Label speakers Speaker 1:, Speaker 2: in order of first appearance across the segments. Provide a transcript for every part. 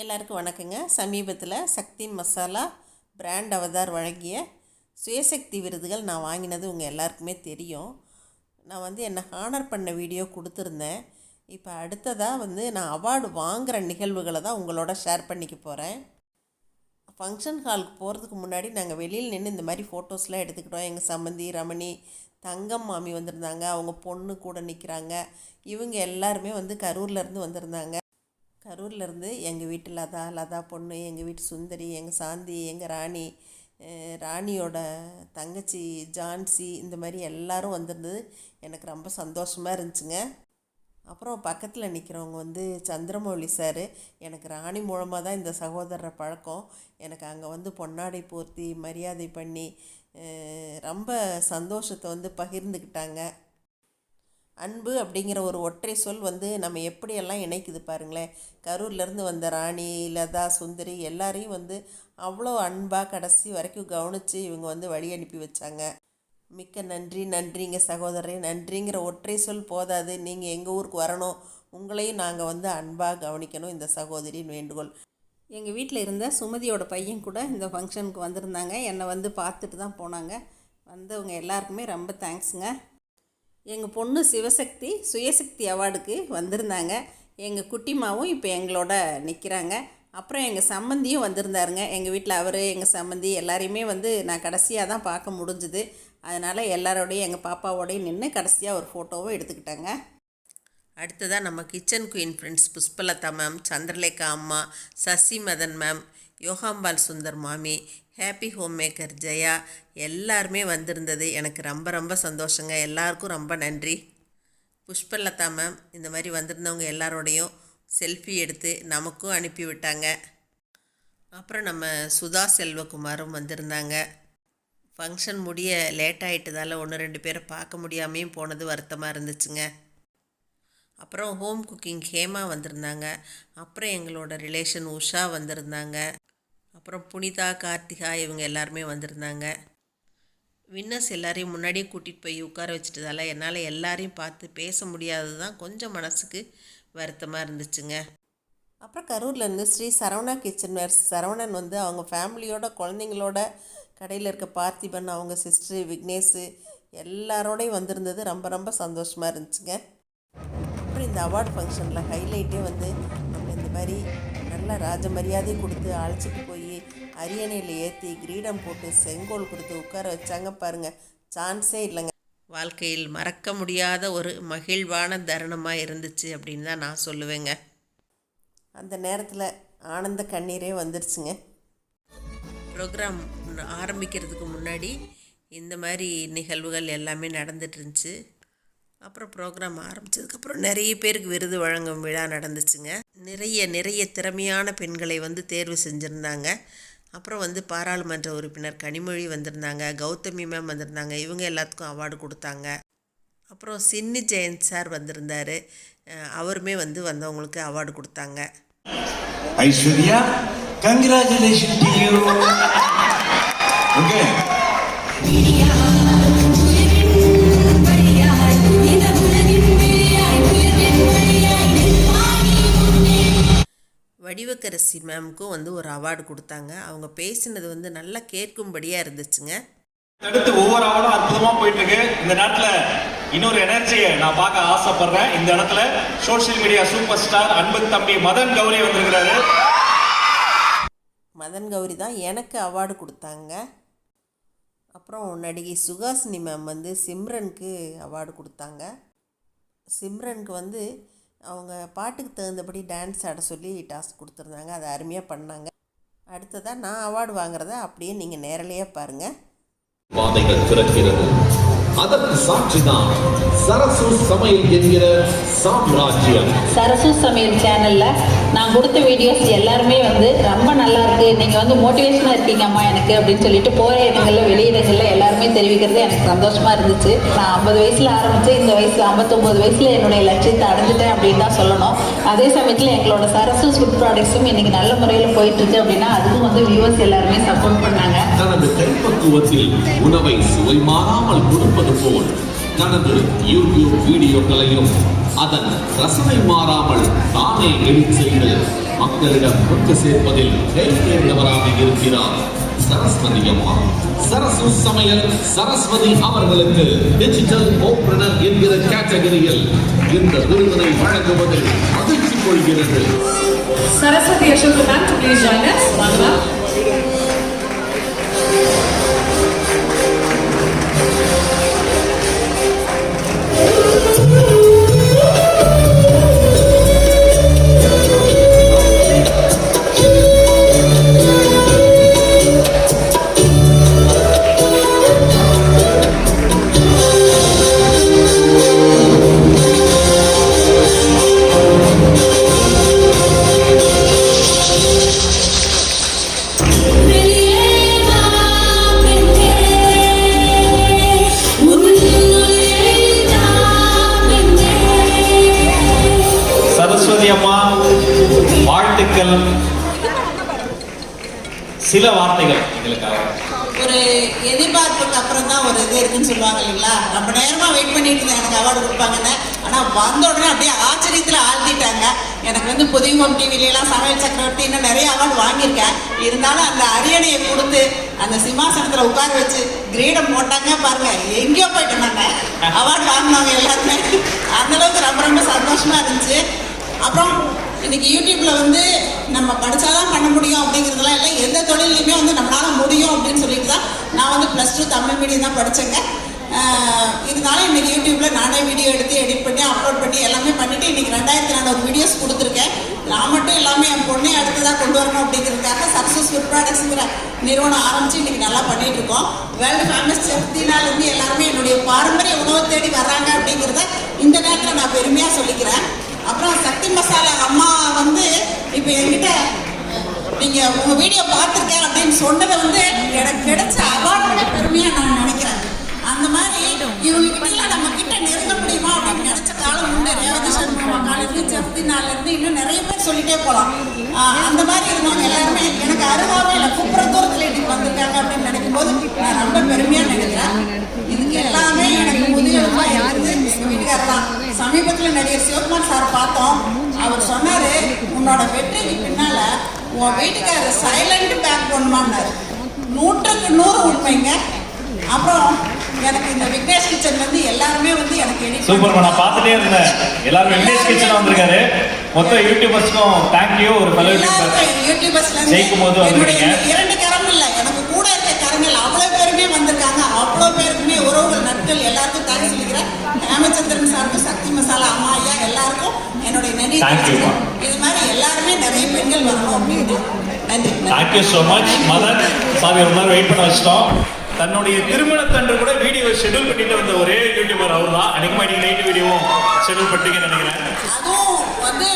Speaker 1: எல்லாருக்கும் வணக்கங்க. சமீபத்தில் சக்தி மசாலா பிராண்ட் அவதார் வழங்கிய சுயசக்தி விருதுகள் நான் வாங்கினது உங்கள் எல்லாருக்குமே தெரியும். நான் வந்து என்னை ஹானர் பண்ண வீடியோ கொடுத்துருந்தேன். இப்போ அடுத்ததாக வந்து நான் அவார்டு வாங்குகிற நிகழ்வுகளை தான் உங்களோட ஷேர் பண்ணிக்க போகிறேன் ஃபங்க்ஷன் ஹாலுக்கு போகிறதுக்கு முன்னாடி நாங்கள் வெளியில் நின்று இந்த மாதிரி ஃபோட்டோஸ்லாம் எடுத்துக்கிட்டோம். எங்கள் சம்மந்தி ரமணி தங்கம் மாமி வந்திருந்தாங்க. அவங்க பொண்ணு கூட நிற்கிறாங்க இவங்க எல்லாருமே வந்து கரூர்லேருந்து வந்திருந்தாங்க. கரூர்லேருந்து எங்கள் வீட்டு லதா லதா பொண்ணு எங்கள் வீட்டு சுந்தரி எங்கள் சாந்தி எங்கள் ராணி ராணியோட தங்கச்சி ஜான்சி இந்த மாதிரி எல்லோரும் வந்திருந்தது. எனக்கு ரொம்ப சந்தோஷமாக இருந்துச்சுங்க. அப்புறம் பக்கத்தில் நிற்கிறவங்க வந்து சந்திரமௌலி சார். எனக்கு ராணி மூலமாக தான் இந்த சகோதரரை பழக்கம். எனக்கு அங்கே வந்து பொன்னாடை போர்த்தி மரியாதை பண்ணி ரொம்ப சந்தோஷத்தை வந்து பகிர்ந்துக்கிட்டாங்க அன்பு அப்படிங்கிற ஒரு ஒற்றை சொல் வந்து நம்ம எப்படியெல்லாம் இணைக்குது பாருங்களேன். கரூர்லேருந்து வந்த ராணி லதா சுந்தரி எல்லாரையும் வந்து அவ்வளோ அன்பாக கடைசி வரைக்கும் கவனித்து இவங்க வந்து வழி அனுப்பி வச்சாங்க. மிக்க நன்றி நன்றிங்க சகோதரரே. நன்றிங்கிற ஒற்றை சொல் போதாது. நீங்கள் எங்கள் ஊருக்கு வரணும் உங்களையும் நாங்கள் வந்து அன்பாக கவனிக்கணும் இந்த சகோதரின் வேண்டுகோள். எங்கள் வீட்டில் இருந்த சுமதியோட பையன் கூட இந்த ஃபங்க்ஷனுக்கு வந்திருந்தாங்க. என்னை வந்து பார்த்துட்டு தான் போனாங்க. வந்தவங்க எல்லாருக்குமே ரொம்ப தேங்க்ஸுங்க எங்கள் பொண்ணு சிவசக்தி சுயசக்தி அவார்டுக்கு வந்திருந்தாங்க. எங்கள் குட்டிமாவும் இப்போ எங்களோட நிற்கிறாங்க அப்புறம் எங்கள் சம்மந்தியும் வந்திருந்தாருங்க. எங்கள் வீட்டில் அவர் எங்கள் சம்மந்தி எல்லாரையுமே வந்து நான் கடைசியாக தான் பார்க்க முடிஞ்சுது. அதனால் எல்லாரோடையும் எங்கள் பாப்பாவோடையும் நின்று கடைசியாக ஒரு ஃபோட்டோவும் எடுத்துக்கிட்டாங்க. அடுத்ததாக நம்ம kitchen queen friends Pushpalatha ma'am Chandralekha அம்மா சசி மதன் மேம் யோகாம்பால் சுந்தர் மாமி ஹாப்பி ஹோம் மேக்கர் ஜெயா எல்லாருமே வந்திருந்தது. எனக்கு ரொம்ப ரொம்ப சந்தோஷங்க. எல்லாருக்கும் ரொம்ப நன்றி. புஷ்பலதா மேம் இந்த மாதிரி வந்திருந்தவங்க எல்லாரோடையும் செல்ஃபி எடுத்து நமக்கும் அனுப்பி விட்டாங்க. அப்புறம் நம்ம சுதா செல்வகுமாரும் வந்திருந்தாங்க. ஃபங்க்ஷன் முடிய லேட் ஆகிட்டதால் ஒன்று ரெண்டு பேரை பார்க்க முடியாமையும் போனது வருத்தமாக இருந்துச்சுங்க. அப்புறம் ஹோம் குக்கிங் ஹேமா வந்திருந்தாங்க. அப்புறம் எங்களோட ரிலேஷன் உஷா வந்திருந்தாங்க. அப்புறம் புனிதா கார்த்திகா இவங்க எல்லாருமே வந்திருந்தாங்க. வின்னர்ஸ் எல்லாரையும் முன்னாடியே கூட்டிகிட்டு போய் உட்கார வச்சுட்டதால என்னால் எல்லாரையும் பார்த்து பேச முடியாதது தான் கொஞ்சம் மனசுக்கு வருத்தமாக இருந்துச்சுங்க. அப்புறம் கரூர்லேருந்து ஸ்ரீ சரவணா கிச்சன் வேர் சரவணன் வந்து அவங்க ஃபேமிலியோட குழந்தைங்களோட கடையில் இருக்க பார்த்திபன் அவங்க சிஸ்டர் விக்னேஷ் எல்லாரோடையும் வந்திருந்தது ரொம்ப ரொம்ப சந்தோஷமாக இருந்துச்சுங்க. அப்புறம் இந்த அவார்ட் ஃபங்க்ஷனில் ஹைலைட்டே வந்து இந்த மாதிரி நல்ல ராஜ மரியாதை கொடுத்து அழைச்சிட்டு போய் அரியணையில் ஏற்றி கிரீடம் போட்டு செங்கோல் கொடுத்து உட்கார வச்சாங்க பாருங்க. சான்ஸே இல்லைங்க. வாழ்க்கையில் மறக்க முடியாத ஒரு மகிழ்வான தருணமாக இருந்துச்சு அப்படின்னு தான் நான் சொல்லுவேங்க. அந்த நேரத்தில் ஆனந்த கண்ணீரே வந்துருச்சுங்க. ப்ரோக்ராம் ஆரம்பிக்கிறதுக்கு முன்னாடி இந்த மாதிரி நிகழ்வுகள் எல்லாமே நடந்துட்டு இருந்துச்சு. அப்புறம் ப்ரோக்ராம் ஆரம்பித்ததுக்கப்புறம் நிறைய பேருக்கு விருது வழங்கும் விழா நடந்துச்சுங்க. நிறைய நிறைய திறமையான பெண்களை வந்து தேர்வு செஞ்சுருந்தாங்க. அப்புறம் வந்து பாராளுமன்ற உறுப்பினர் கனிமொழி வந்திருந்தாங்க கௌதமி மேம் வந்திருந்தாங்க இவங்க எல்லாத்துக்கும் அவார்டு கொடுத்தாங்க. அப்புறம் சின்னி ஜெயந்த் சார் வந்திருந்தார். அவருமே வந்து வந்தவங்களுக்கு அவார்டு கொடுத்தாங்க.
Speaker 2: ஐஸ்வர்யா congratulations
Speaker 1: வடிவக்கரசி மேம்க்கும் வந்து ஒரு அவார்டு கொடுத்தாங்க. அவங்க பேசினது வந்து நல்லா கேட்கும்படியாக இருந்துச்சுங்க.
Speaker 2: அடுத்து ஒவ்வொரு ஆவலும் அற்புதமா போயிட்டு இருக்கு இந்த நேரத்துல இன்னொரு எனர்ஜியை நான் பார்க்க ஆசைப்படுறேன். இந்த இடத்துல சோஷியல் மீடியா சூப்பர் ஸ்டார் அன்பு தம்பி மதன் கௌரி வந்திருக்கிறாரு.
Speaker 1: மதன் கௌரி தான் எனக்கு அவார்டு கொடுத்தாங்க. அப்புறம் நடிகை சுகாசினி மேம் வந்து சிம்ரனுக்கு அவார்டு கொடுத்தாங்க. சிம்ரனுக்கு வந்து அவங்க பாட்டுக்கு தகுந்தபடி டான்ஸ் ஆட சொல்லி டாஸ்க் கொடுத்துருந்தாங்க. அதை அருமையாக பண்ணாங்க. அடுத்ததாக நான் அவார்டு வாங்குறத அப்படியே நீங்கள் நேரலையே பாருங்கள்
Speaker 3: பாதைகள் திறக்கிறது. அதற்கு சாட்சிதான் சரசு சமையல் என்கிற சாம்ராஜ்யம்.
Speaker 4: சரசு சமையல் சேனல்ல நான் கொடுத்த வீடியோஸ் எல்லாருமே வந்து ரொம்ப நல்லா இருக்கு. நீங்க வந்து மோட்டிவேஷனா இருக்கீங்க அம்மா எனக்கு அப்படின்னு சொல்லிட்டு போற இடங்கள்ல வெளியிடங்கள்ல எல்லாருமே தெரிவிக்கிறது எனக்கு சந்தோஷமா இருந்துச்சு. நான் ஐம்பது வயசுல ஆரம்பிச்சு இந்த வயசுல ஐம்பத்தொன்பது வயசுல என்னுடைய லட்சியத்தை அடைஞ்சிட்டேன் அப்படின்னு தான் சொல்லணும். அதே சமயத்துல எங்களோட சரசு ஃபுட் ப்ராடக்ட்ஸும் இன்னைக்கு நல்ல முறையில் போயிட்டு இருக்கு அப்படின்னா அதுவும் வந்து வியூவர்ஸ் எல்லாருமே சப்போர்ட் பண்ணாங்க
Speaker 3: கைப்பக்குவத்தில் உணவை சுவை மாறாமல் கொடுப்பது போல் தனது யூடியூப் வீடியோக்களையும் அதன் ரசனை மாறாமல் தானே எடிட் செய்து மக்களிடம் கொண்டு சேர்ப்பதில் கை தேர்ந்தவராக இருக்கிறார் சரஸ்வதி அம்மா. சரசு சமையல் சரஸ்வதி அவர்களுக்கு டிஜிட்டல் ஓப்பனர் என்கிற கேட்டகரியில் இந்த விருதினை வழங்குவதில் மகிழ்ச்சி கொள்கிறது.
Speaker 5: Saraswati Ashoka ma'am to please join us.
Speaker 2: சில வார்த்தைகள் எங்களுக்காக.
Speaker 6: ஒரு எதிர்பார்ப்புக்கு அப்புறம் தான் ஒரு இது இருக்குன்னு சொல்லுவாங்க இல்லைங்களா? ரொம்ப நேரமா வெயிட் பண்ணிட்டு இருந்தேன். எனக்கு அவார்டு கொடுப்பாங்கன்னு. ஆனா வந்த உடனே அப்படியே ஆச்சரியத்துல ஆழ்த்திட்டாங்க. எனக்கு வந்து புதியமுகம் டிவில எல்லாம் சமையல் சக்கரவர்த்தி இன்னும் நிறைய அவார்டு வாங்கியிருக்கேன். இருந்தாலும் அந்த அரியணையை கொடுத்து அந்த சிம்மாசனத்துல உட்கார வச்சு கிரீடம் போட்டாங்க பாருங்க. எங்கேயோ போயிட்டு நாங்க. அவார்டு வாங்கினவங்க எல்லாருமே. அந்த அளவுக்கு ரொம்ப ரொம்ப சந்தோஷமா இருந்துச்சு. அப்புறம் இன்னைக்கு யூடியூப்ல வந்து நம்ம படிச்சாதான் பண்ண முடியும் அப்படிங்கிறதுலாம் இல்லை. எந்த தொழிலையுமே வந்து நம்மளால முடியும் அப்படின்னு சொல்லிட்டு தான் நான் வந்து ப்ளஸ் டூ தமிழ் மீடியம் தான் படித்தேங்க இருந்தாலும் இன்னைக்கு யூடியூப்ல நானே வீடியோ எடுத்து எடிட் பண்ணி அப்லோட் பண்ணி எல்லாமே பண்ணிட்டு இன்னைக்கு ரெண்டாயிரத்தி நானூறு வீடியோஸ் கொடுத்துருக்கேன். நான் மட்டும் இல்லாமல் என் பொண்ணை அடுத்ததாக கொண்டு வரணும் அப்படிங்கிறதுக்காக சக்ஸஸ் ஃபுட் ப்ராடக்ட்ஸுங்கிற நிறுவனம் ஆரம்பிச்சு இன்னைக்கு நல்லா பண்ணிட்டு இருக்கோம். வேர்ல்டு ஃபேமஸ் செஃப்தினாலேருந்து எல்லாருமே என்னுடைய பாரம்பரிய உணவு தேடி வர்றாங்க அப்படிங்கிறத இந்த நேரத்தில் நான் பெருமையாக சொல்லிக்கிறேன். அப்புறம் சக்தி மசாலா அம்மா வந்து இப்போ என்கிட்ட நீங்க உங்க வீடியோ பார்த்துருக்கேன் அப்படின்னு சொன்னதை வந்து எனக்கு கிடைச்ச அவார்டோட பெருமையா நான் நினைக்கிறேன். அந்த மாதிரி இவங்க கிட்ட நம்ம கிட்ட நெருங்க முடியுமா அப்படின்னு நினைச்ச காலம் உண்டு ரேவதி சர்மா காலேஜ் செப்தினால இருந்து இன்னும் நிறைய பேர் சொல்லிட்டே போலாம் ஆஹ் அந்த மாதிரி இருந்தவங்க எல்லாருமே எனக்கு அருகாமையில் குப்புற தூரத்தில் இன்னைக்கு வந்திருக்காங்க அப்படின்னு நினைக்கும் போது நான் ரொம்ப பெருமையா நினைக்கிறேன். இதுக்கு எல்லாமே எனக்கு முதுகெலும்பா இருக்குது. எங்க வீட்டுக்காரர் தான். சமீபத்துல நடிகர் சிவகுமார் சார் பார்த்தோம். அவர் சொன்னாரு உன்னோட வெற்றிக்கு பின்னால உன் வீட்டுக்காரர் சைலண்ட் பேக் பண்ணுமான்னாரு. நூற்றுக்கு நூறு உண்மைங்க. அப்புறம் எனக்கு இந்த விக்னேஷ் கிச்சன்ல இருந்து எல்லாருமே வந்து எனக்கு
Speaker 2: சூப்பர் நான் பார்த்துட்டே இருந்தேன். எல்லாரும் வெங்கடேஷ் கிச்சன் வந்திருக்காரு. மொத்த யூடியூபர்ஸ்க்கும் தேங்க்யூ ஒரு
Speaker 6: எல்லாருமே யூடியூபர்ஸ்ல
Speaker 2: ஜெயிக்கும் போது வந்திருக்கீங்க.
Speaker 6: இரண்டு கரம் இல்ல எனக்கு கூட இருக்க கரங்கள் அவ்வளவு பேருமே வந்திருக்காங்க. அவ்வளவு பேருக்குமே உறவுகள் நட்கள் எல்லாருக்கும் தேங்க்ஸ் சொல்லிக்கிறேன். ராமச்சந்திரன் சாருக்கும் சக்தி மசாலா அம்மா ஐயா எல்லாருக்கும் என்னுடைய நன்றி. இது மாதிரி எல்லாருமே நிறைய பெண்கள் வரணும் அப்படின்ட்டு நன்றி.
Speaker 2: தேங்க்யூ ஸோ மச் மதன் சாமி ரொம்ப நேரம் வெயிட் பண்ண வச்சிட்டோம். தன்னுடைய திருமணத்தன்று கூட வீடியோ ஷெட்யூல் பண்ணிட்டு வந்த ஒரே யூடியூபர் அவர் தான் அன்னைக்குமா நீங்க நைட் வீடியோவும் ஷெட்யூல் பண்ணிட்டீங்கன்னு நினைக்கிறேன்.
Speaker 6: அதுவும் வந்து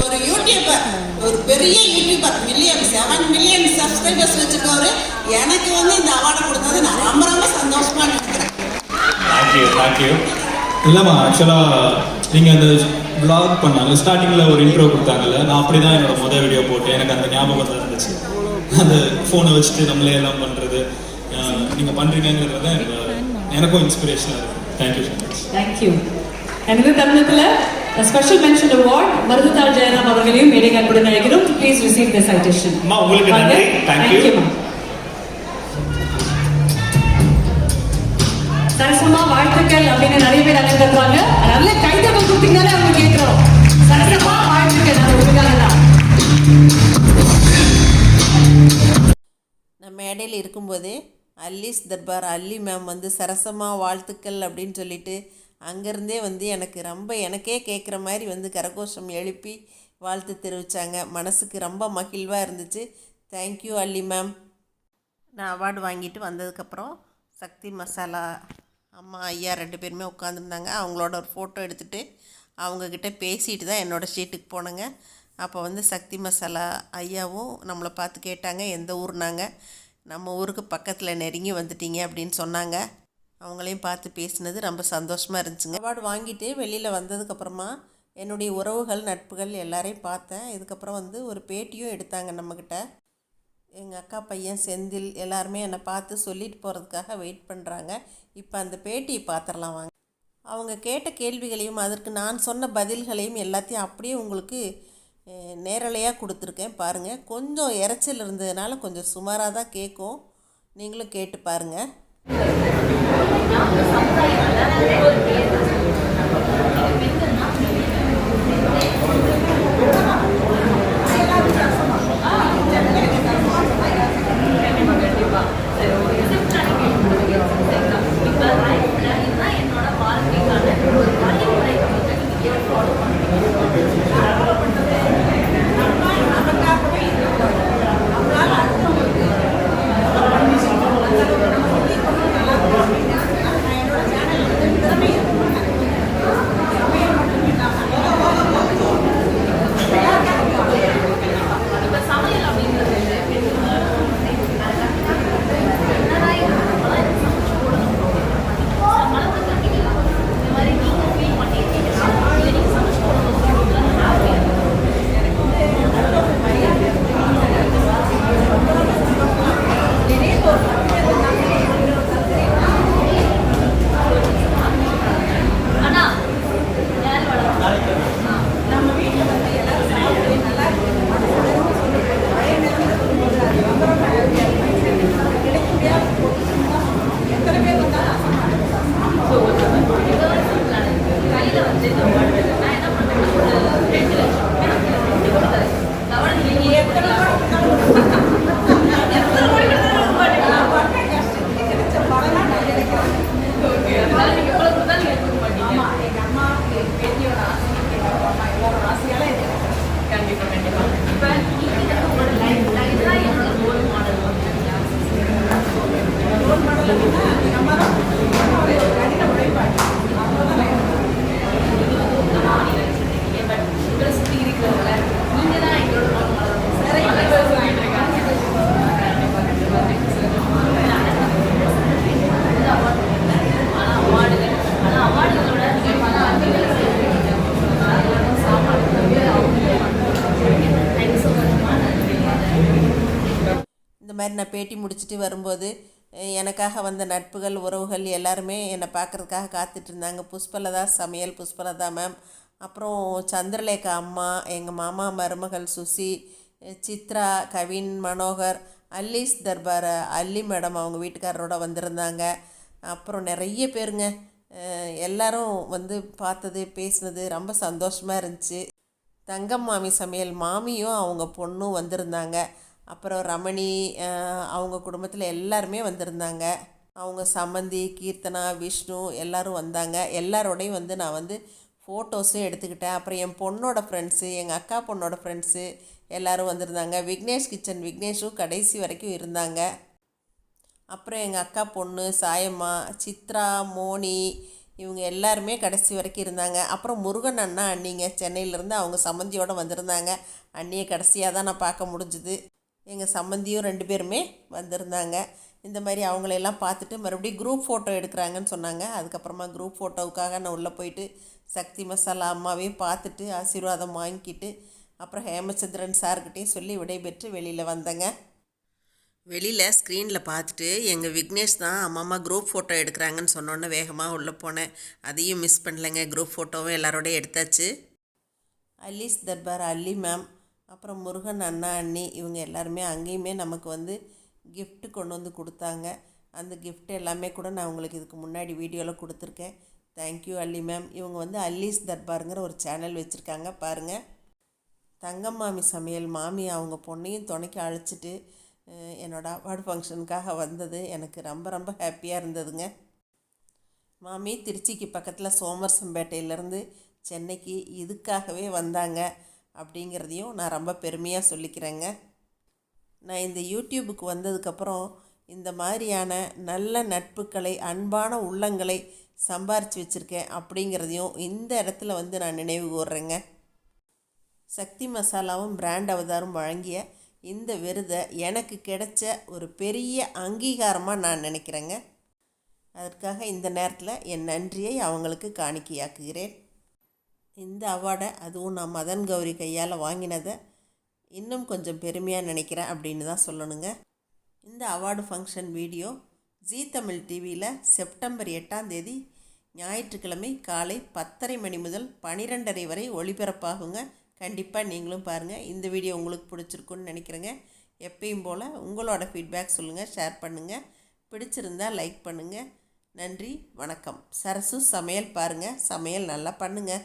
Speaker 6: ஒரு யூடியூபர் ஒரு பெரிய YouTuber million seven million subscribers வச்சிருக்கவரு. எனக்கு வந்து இந்த அவார்டு கொடுத்தது நான் ரொம்ப ரொம்ப சந்தோஷமா நினைக்கிறேன்.
Speaker 2: தேங்க்யூ தேங்க்யூ
Speaker 7: இல்லைம்மா ஆக்சுவலாக நீங்கள் அந்த vlog பண்ணாங்க ஸ்டார்டிங்கில் ஒரு இன்ட்ரோ கொடுத்தாங்கல்ல நான் அப்படி தான் என்னோட மொதல் வீடியோ போட்டேன். எனக்கு அந்த ஞாபகம் தான் இருந்துச்சு. அந்த ஃபோனை வச்சுட்டு நம்மளே எல்லாம் பண்ணுறது நீங்கள் பண்ணுறீங்கிறது தான் எனக்கு எனக்கும் இன்ஸ்பிரேஷனாக இருக்குது thank you so much
Speaker 5: Thank you. And இந்த தருணத்துல a special mention award மருதுதாள் Jayaram அவர்களையும் மேடை அன்புடன் அழைக்கிறோம் ப்ளீஸ் ரிசீவ் த citation.
Speaker 2: அம்மா, உங்களுக்கு. நன்றி.
Speaker 5: Ma'am. சரசமா வாழ்த்துக்கள் அப்படின்னு நிறைய பேர் அங்கே தருவாங்க. நல்ல கைத்தட்டல் கொடுத்தீங்கன்னாலே அவங்க கேட்கிறோம். சரசமா வாழ்த்துக்கள். அது உங்களுக்காக தான்
Speaker 1: மேடையில் இருக்கும்போதே அல்லிஸ் தர்பார் அல்லி மேம் வந்து சரசமாக வாழ்த்துக்கள் அப்படின்னு சொல்லிட்டு அங்கேருந்தே வந்து எனக்கு ரொம்ப எனக்கே கேட்குற மாதிரி வந்து கரகோஷம் எழுப்பி வாழ்த்து தெரிவித்தாங்க மனசுக்கு ரொம்ப மகிழ்வாக இருந்துச்சு. Thank you Alli ma'am. நான் அவார்டு வாங்கிட்டு வந்ததுக்கப்புறம் சக்தி மசாலா அம்மா ஐயா ரெண்டு பேருமே உட்காந்துருந்தாங்க அவங்களோட ஒரு ஃபோட்டோ எடுத்துகிட்டு அவங்கக்கிட்ட பேசிட்டு தான் என்னோடய ஷீட்டுக்கு போனேங்க. அப்போ வந்து சக்தி மசாலா ஐயாவும் நம்மளை பார்த்து கேட்டாங்க எந்த ஊர்னாங்க? நம்ம ஊருக்கு பக்கத்தில் நெருங்கி வந்துட்டீங்க அப்படின்னு சொன்னாங்க. அவங்களையும் பார்த்து பேசினது ரொம்ப சந்தோஷமாக இருந்துச்சுங்க. அவார்டு வாங்கிட்டு வெளியில் வந்ததுக்கப்புறமா என்னுடைய உறவுகள் நட்புகள் எல்லாரையும் பார்த்தேன். இதுக்கப்புறம் வந்து ஒரு பேட்டியும் எடுத்தாங்க நம்மக்கிட்ட எங்கள் அக்கா பையன் செந்தில் எல்லாருமே என்னை பார்த்து சொல்லிட்டு போகிறதுக்காக வெயிட் பண்ணுறாங்க இப்போ அந்த பேட்டியை பார்த்துடலாம் வாங்க. அவங்க கேட்ட கேள்விகளையும் அதற்கு நான் சொன்ன பதில்களையும் எல்லாத்தையும் அப்படியே உங்களுக்கு நேரலையாக கொடுத்துருக்கேன். பாருங்கள் கொஞ்சம் இறைச்சல் இருந்ததுனால கொஞ்சம் சுமாராக தான் கேட்கும். நீங்களும் கேட்டு பாருங்கள் இந்த மாதிரி பேட்டி முடிச்சுட்டு வரும்போது எனக்காக வந்த நட்புகள் உறவுகள் எல்லாருமே என்னை பார்க்குறதுக்காக காத்துட்டு இருந்தாங்க. புஷ்பலதா சமையல் புஷ்பலதா மேம். அப்புறம் சந்திரலேகா அம்மா எங்கள் மாமா மருமகள் சுசி சித்ரா கவின் மனோகர் அல்லீஸ் தர்பார் அல்லி மேடம் அவங்க வீட்டுக்காரரோட வந்திருந்தாங்க. அப்புறம் நிறைய பேருங்க. எல்லாரும் வந்து பார்த்தது பேசினது ரொம்ப சந்தோஷமாக இருந்துச்சு. தங்கம் மாமி சமையல் மாமியும் அவங்க பொண்ணும் வந்திருந்தாங்க. அப்புறம் ரமணி அவங்க குடும்பத்தில் எல்லாருமே வந்திருந்தாங்க. அவங்க சம்மந்தி கீர்த்தனா விஷ்ணு எல்லோரும் வந்தாங்க. எல்லாரோடையும் வந்து நான் வந்து ஃபோட்டோஸும் எடுத்துக்கிட்டேன். அப்புறம் என் பொண்ணோட ஃப்ரெண்ட்ஸு எங்கள் அக்கா பொண்ணோட ஃப்ரெண்ட்ஸு எல்லாரும் வந்திருந்தாங்க. விக்னேஷ் கிச்சன் விக்னேஷும் கடைசி வரைக்கும் இருந்தாங்க. அப்புறம் எங்கள் அக்கா பொண்ணு சாயம்மா சித்ரா மோனி இவங்க எல்லாருமே கடைசி வரைக்கும் இருந்தாங்க. அப்புறம் முருகன் அண்ணா அண்ணிங்க சென்னையிலேருந்து அவங்க சம்மந்தியோடு வந்திருந்தாங்க. அண்ணியை கடைசியாக தான் நான் பார்க்க முடிஞ்சுது. எங்கள் சம்மந்தியும் ரெண்டு பேருமே வந்திருந்தாங்க. இந்த மாதிரி அவங்களையெல்லாம் பார்த்துட்டு மறுபடியும் குரூப் ஃபோட்டோ எடுக்கிறாங்கன்னு சொன்னாங்க. அதுக்கப்புறமா குரூப் ஃபோட்டோவுக்காக நான் உள்ளே போயிட்டு சக்தி மசாலா அம்மாவையும் பார்த்துட்டு ஆசீர்வாதம் வாங்கிக்கிட்டு அப்புறம் ஹேமச்சந்திரன் சார்கிட்டையும் சொல்லி விடைபெற்று வெளியில் வந்தேங்க. வெளியில் ஸ்க்ரீனில் பார்த்துட்டு எங்கள் விக்னேஷ் தான் அம்மா குரூப் ஃபோட்டோ எடுக்கிறாங்கன்னு சொன்னோன்னே வேகமாக உள்ளே போனேன். அதையும் மிஸ் பண்ணலைங்க. குரூப் ஃபோட்டோவும் எல்லாரோடையும் எடுத்தாச்சு. அல்லீஸ் தர்பார் அல்லி மேம் அப்புறம் முருகன் அண்ணா அண்ணி இவங்க எல்லாருமே அங்கேயுமே நமக்கு வந்து கிஃப்ட்டு கொண்டு வந்து கொடுத்தாங்க. அந்த கிஃப்ட் எல்லாமே கூட நான் உங்களுக்கு இதுக்கு முன்னாடி வீடியோவில் கொடுத்துருக்கேன். தேங்க்யூ அல்லி மேம் இவங்க வந்து அல்லீஸ் தர்பாருங்கிற ஒரு சேனல் வச்சுருக்காங்க. பாருங்கள் தங்கம் மாமி சமையல் மாமி அவங்க பொண்ணையும் துணைக்கு அழைச்சிட்டு என்னோடய என்னோட அவார்டு ஃபங்க்ஷனுக்காக வந்தது. எனக்கு ரொம்ப ரொம்ப ஹாப்பியாக இருந்ததுங்க. மாமி திருச்சிக்கு பக்கத்தில் சோமர்சம்பேட்டையிலேருந்து சென்னைக்கு இதுக்காகவே வந்தாங்க. அப்படிங்கிறதையும் நான் ரொம்ப பெருமையாக சொல்லிக்கிறேங்க. நான் இந்த யூடியூபுக்கு வந்ததுக்கப்புறம் இந்த மாதிரியான நல்ல நட்புகளை அன்பான உள்ளங்களை சம்பாரித்து வச்சுருக்கேன் அப்படிங்கிறதையும் இந்த இடத்துல வந்து நான் நினைவு கூர்றேங்க. சக்தி மசாலாவும் பிராண்ட் அவதாரும் வழங்கிய இந்த விருதை எனக்கு கிடைச்ச ஒரு பெரிய அங்கீகாரமாக நான் நினைக்கிறேங்க. அதற்காக இந்த நேரத்தில் என் நன்றியை அவங்களுக்கு காணிக்கையாக்குகிறேன். இந்த அவார்டை அதுவும் நான் மதன் கௌரி கையால் வாங்கினதை இன்னும் கொஞ்சம் பெருமையாக நினைக்கிறேன் அப்படின்னு தான் சொல்லணுங்க. இந்த award function video Zee Tamil டிவியில் செப்டம்பர் எட்டாம் தேதி ஞாயிற்றுக்கிழமை காலை பத்தரை மணி முதல் பனிரெண்டரை வரை ஒளிபரப்பாகுங்க. கண்டிப்பாக நீங்களும் பாருங்கள் இந்த வீடியோ உங்களுக்கு பிடிச்சிருக்குன்னு நினைக்கிறேங்க. எப்பயும் போல் உங்களோட ஃபீட்பேக் சொல்லுங்கள் ஷேர் பண்ணுங்கள் பிடிச்சிருந்தா லைக் பண்ணுங்கள் நன்றி வணக்கம். சரசு சமையல் பாருங்கள் சமையல் நல்லா பண்ணுங்கள்